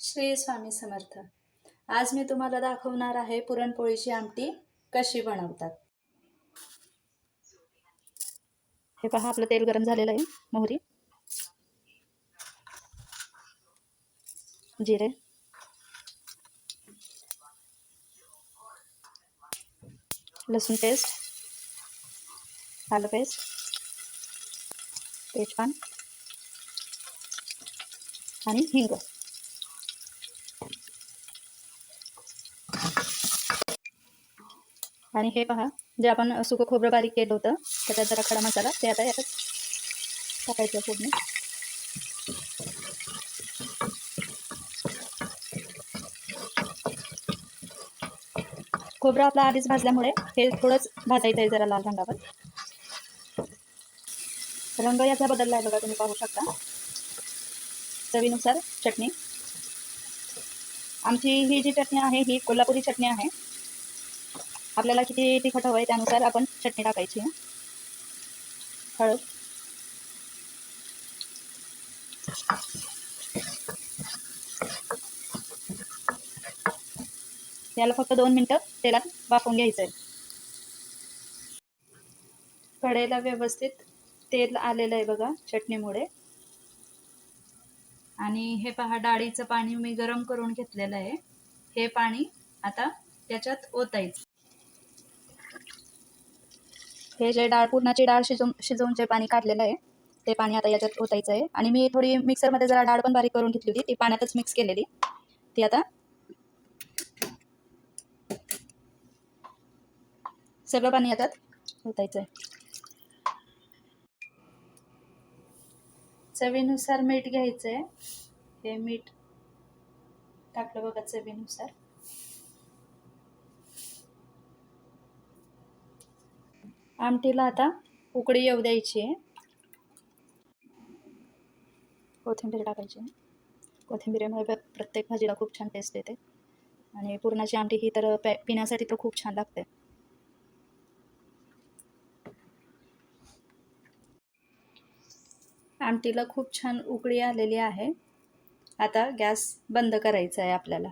श्री स्वामी समर्थ. आज मी तुम्हाला दाखवणार आहे पुरणपोळीची आमटी कशी बनवतात. हे पहा आपलं तेल गरम झालेलं आहे मोहरी. जिरे. लसूण पेस्ट. आलं पेस्ट. तेजपान. आणि हिंग. आणि हे पहा जे आपण सुकं खोबरं बारीक केलं होतं त्याच्यात जरा खडा मसाला ते आता यातच टाकायचं फोडणी. खोबरं आपला आधीच भाजल्यामुळे हे थोडंच भाजायचं आहे जरा लाल रंगावर. रंग याचा बदलला आहे बघा तुम्ही पाहू शकता. चवीनुसार चटणी. आमची ही जी चटणी आहे ही कोल्हापुरी चटणी आहे. आपल्याला किती तिखट हवं आहे त्यानुसार आपण चटणी टाकायची हळद. याला फक्त दोन मिनटं तेलात वाफवून घ्यायचं आहे कढईला व्यवस्थित तेल आलेलं आहे बघा चटणीमुळे. आणि हे पहा डाळीचं पाणी मी गरम करून घेतलेलं आहे. हे पाणी आता त्याच्यात ओतायचं. हे जे डाळ पूर्णाची डाळ शिजवून शिजवून जे पाणी काढलेलं आहे ते पाणी आता याच्यात ओतायचं आहे. आणि मी थोडी मिक्सरमध्ये जरा डाळ पण बारीक करून घेतली होती ती पाण्यातच मिक्स केलेली. ती आता सगळं पाणी याच्यात ओतायचं आहे चवीनुसार मीठ घ्यायचं आहे हे मीठ टाकलं बघा चवीनुसार. आमटीला आता उकडी येऊ द्यायची आहे. कोथिंबीर टाकायची कोथिंबीरीमुळे प्रत्येक भाजीला खूप छान टेस्ट येते. आणि पुरणाची आमटी ही तर पॅ पिण्यासाठी तर खूप छान लागते. आमटीला खूप छान उकळी आलेली आहे. आता गॅस बंद करायचा आहे आपल्याला.